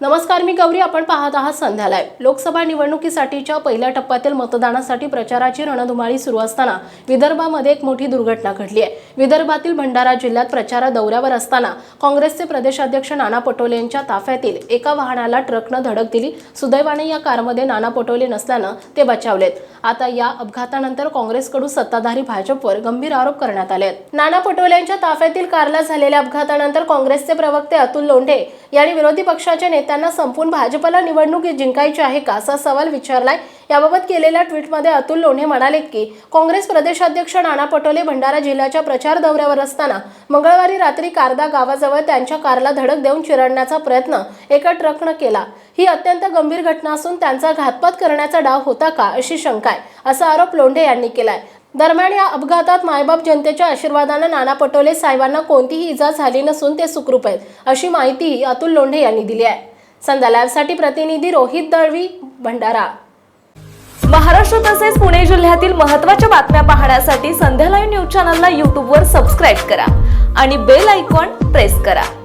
नमस्कार मी गौरी. आपण पाहत आहात संध्यालाय. लोकसभा निवडणुकीसाठीच्या पहिल्या टप्प्यातील मतदानासाठी प्रचाराची रणधुमाळी सुरू असताना विदर्भामध्ये एक मोठी दुर्घटना घडली आहे. विदर्भातील भंडारा जिल्ह्यात प्रचारा दौऱ्यावर असताना काँग्रेसचे प्रदेशाध्यक्ष नाना पटोले यांच्या ताफ्यातील एका वाहनाला ट्रकनं धडक दिली. सुदैवाने या कारमध्ये नाना पटोले नसल्यानं ते बचावलेत. आता या अपघातानंतर काँग्रेसकडून सत्ताधारी भाजपवर गंभीर आरोप करण्यात आले आहेत. नाना पटोले यांच्या ताफ्यातील कारला झालेल्या अपघातानंतर काँग्रेसचे प्रवक्ते अतुल लोंढे यांनी विरोधी पक्षाच्या नेत्यांना संपून भाजपला निवडणूक जिंकायची आहे का असा सवाल विचारलाय. याबाबत केलेल्या ट्विटमध्ये अतुल लोंढे म्हणाले की काँग्रेस प्रदेशाध्यक्ष नाना पटोले भंडारा जिल्ह्याच्या प्रचार दौऱ्यावर असताना मंगळवारी रात्री कारदा गावाजवळ त्यांच्या कारला धडक देऊन चिरडण्याचा प्रयत्न एका ट्रकनं केला. ही अत्यंत गंभीर घटना असून त्यांचा घातपात करण्याचा डाव होता का अशी शंका आहे असा आरोप लोंढे यांनी केलाय. दरम्यान या अपघातात मायबाप जनतेच्या आशीर्वादानं नाना पटोले साहेबांना कोणतीही इजा झाली नसून ते सुखरूप आहेत अशी माहितीही अतुल लोंढे यांनी दिली आहे. संध्या लाईव्हसाठी प्रतिनिधी रोहित दळवी भंडारा. महाराष्ट्र तसेच पुणे जिल्ह्यातील महत्त्वाच्या बातम्या पाहण्यासाठी संध्या लाईव्ह न्यूज चॅनलला यूट्यूबवर सबस्क्राईब करा आणि बेल आयकॉन प्रेस करा.